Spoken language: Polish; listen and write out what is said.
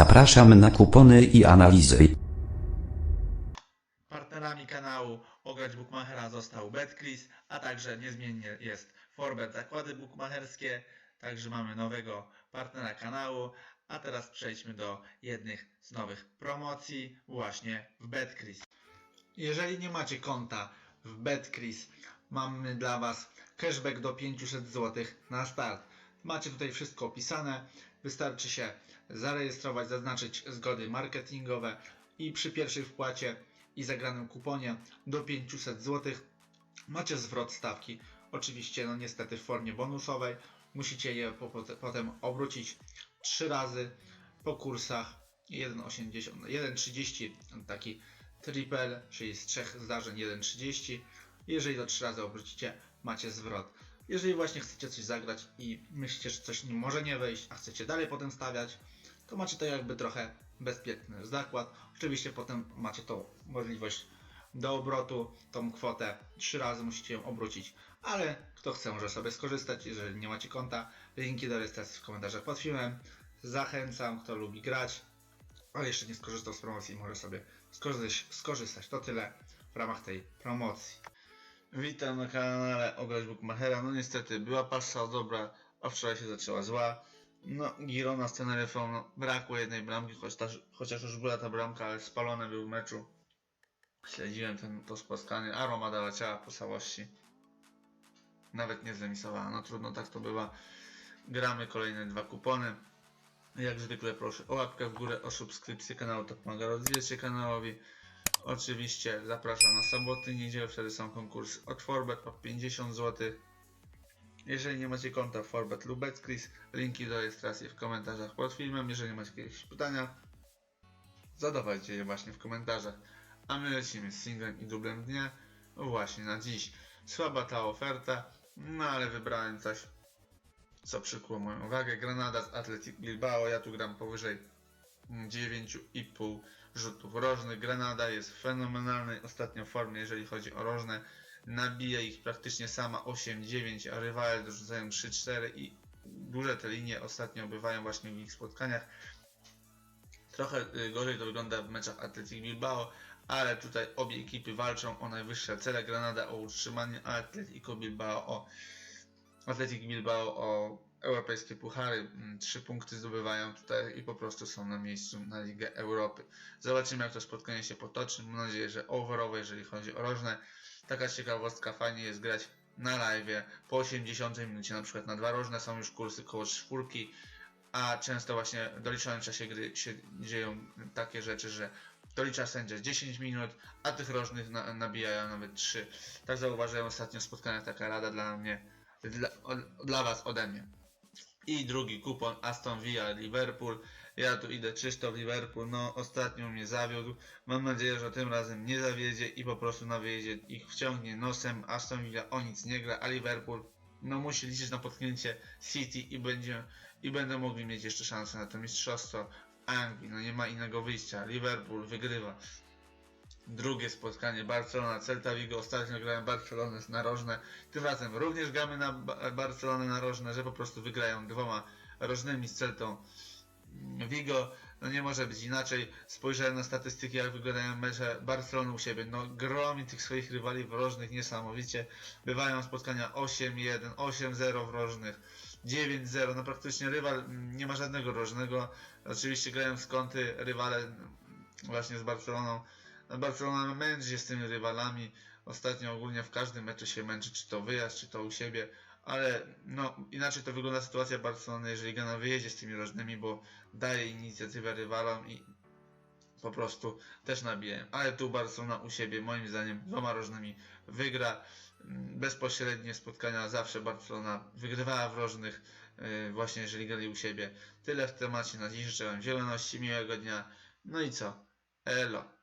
Zapraszam na kupony i analizy. Partnerami kanału Ograć Bookmachera został BetCris, a także niezmiennie jest Forbet Zakłady Bookmacherskie. Także mamy nowego partnera kanału. A teraz przejdźmy do jednych z nowych promocji właśnie w BetCris. Jeżeli nie macie konta w BetCris, mamy dla Was cashback do 500 zł na start. Macie tutaj wszystko opisane. Wystarczy się zarejestrować, zaznaczyć zgody marketingowe i przy pierwszej wpłacie i zagranym kuponie do 500 zł macie zwrot stawki. Oczywiście, no niestety w formie bonusowej. Musicie je po, po, potem obrócić 3 razy po kursach 1,80, 1,30 taki triple, czyli z trzech zdarzeń 1,30. Jeżeli to 3 razy obrócicie, macie zwrot. Jeżeli właśnie chcecie coś zagrać i myślicie, że coś nie może nie wejść, a chcecie dalej potem stawiać, to macie to jakby trochę bezpieczny zakład. Oczywiście potem macie tą możliwość do obrotu, tą kwotę trzy razy musicie ją obrócić, ale kto chce może sobie skorzystać, jeżeli nie macie konta, linki do rejestracji w komentarzach pod filmem. Zachęcam, kto lubi grać, ale jeszcze nie skorzystał z promocji, może sobie skorzystać. skorzystać. To tyle w ramach tej promocji. Witam na kanale Ograć Bookmachera. No niestety była pasza dobra, a wczoraj się zaczęła zła. No, Girona z Teneryfą, no, brakło jednej bramki, chociaż, chociaż już była ta bramka, ale spalony był w meczu. Śledziłem ten, to spotkanie. Aroma dała ciała po całości. Nawet nie zremisowała. No trudno, tak to bywa. Gramy kolejne dwa kupony. Jak zwykle proszę o łapkę w górę, o subskrypcję kanału, to pomaga rozwijać się kanałowi. Oczywiście zapraszam na soboty, niedzielę, wtedy są konkursy od Forbet po 50 zł. Jeżeli nie macie konta Forbet lub Betcris, linki do rejestracji w komentarzach pod filmem. Jeżeli macie jakieś pytania, zadawajcie je właśnie w komentarzach. A my lecimy z singlem i dublem dnia właśnie na dziś. Słaba ta oferta, no ale wybrałem coś, co przykuło moją uwagę. Granada z Athletic Bilbao, ja tu gram powyżej 9,5 rzutów rożnych. Granada jest w fenomenalnej ostatnio formie, jeżeli chodzi o rożne. Nabija ich praktycznie sama 8-9, a rywale dorzucają 3-4 i duże te linie ostatnio bywają właśnie w ich spotkaniach. Trochę y, gorzej to wygląda w meczach Athletic Bilbao, ale tutaj obie ekipy walczą o najwyższe cele. Granada o utrzymanie, a Atletico Bilbao o Athletic Bilbao o europejskie puchary. Mm, Trzy punkty zdobywają tutaj i po prostu są na miejscu na Ligę Europy. Zobaczymy jak to spotkanie się potoczy. Mam nadzieję, że overowo, jeżeli chodzi o rożne. Taka ciekawostka, fajnie jest grać na live po 80 minucie, na przykład na dwa rożne są już kursy koło czwórki, a często właśnie w doliczonym czasie gry się dzieją takie rzeczy, że dolicza sędzia 10 minut, a tych rożnych na, nabijają nawet 3. Tak zauważyłem ostatnio w spotkaniach taka rada dla mnie, dla, dla Was ode mnie. I drugi kupon Aston Villa Liverpool. Ja tu idę czysto w Liverpool. No ostatnio mnie zawiódł. Mam nadzieję, że tym razem nie zawiedzie i po prostu na wyjeździe ich wciągnie nosem. Aston Villa o nic nie gra, a Liverpool no musi liczyć na potknięcie City i będzie i będą mogli mieć jeszcze szansę na to mistrzostwo Anglii. No nie ma innego wyjścia. Liverpool wygrywa. Drugie spotkanie Barcelona, Celta Vigo. Ostatnio grałem Barcelonę narożne. Tym razem również gramy na Ba- Barcelonę narożne, że po prostu wygrają dwoma rożnymi z Celtą Vigo. No nie może być inaczej. Spojrzałem na statystyki, jak wyglądają mecze Barcelony u siebie. No gromi tych swoich rywali w rożnych niesamowicie. Bywają spotkania 8-1, 8-0 w rożnych. 9-0, no praktycznie rywal mm, nie ma żadnego rożnego. Oczywiście grają z kąty rywale mm, właśnie z Barceloną. No Barcelona męczy się z tymi rywalami. Ostatnio ogólnie w każdym meczu się męczy, czy to wyjazd, czy to u siebie. Ale no inaczej to wygląda sytuacja Barcelony, jeżeli gra na wyjeździe z tymi rożnymi, bo daje inicjatywę rywalom i po prostu też nabijają. Ale tu Barcelona u siebie, moim zdaniem, dwoma rożnymi wygra. Bezpośrednie spotkania zawsze Barcelona wygrywała w rożnych, yy, właśnie jeżeli grali u siebie. Tyle w temacie na dziś. Życzę Wam zieloności, miłego dnia. No i co? Elo.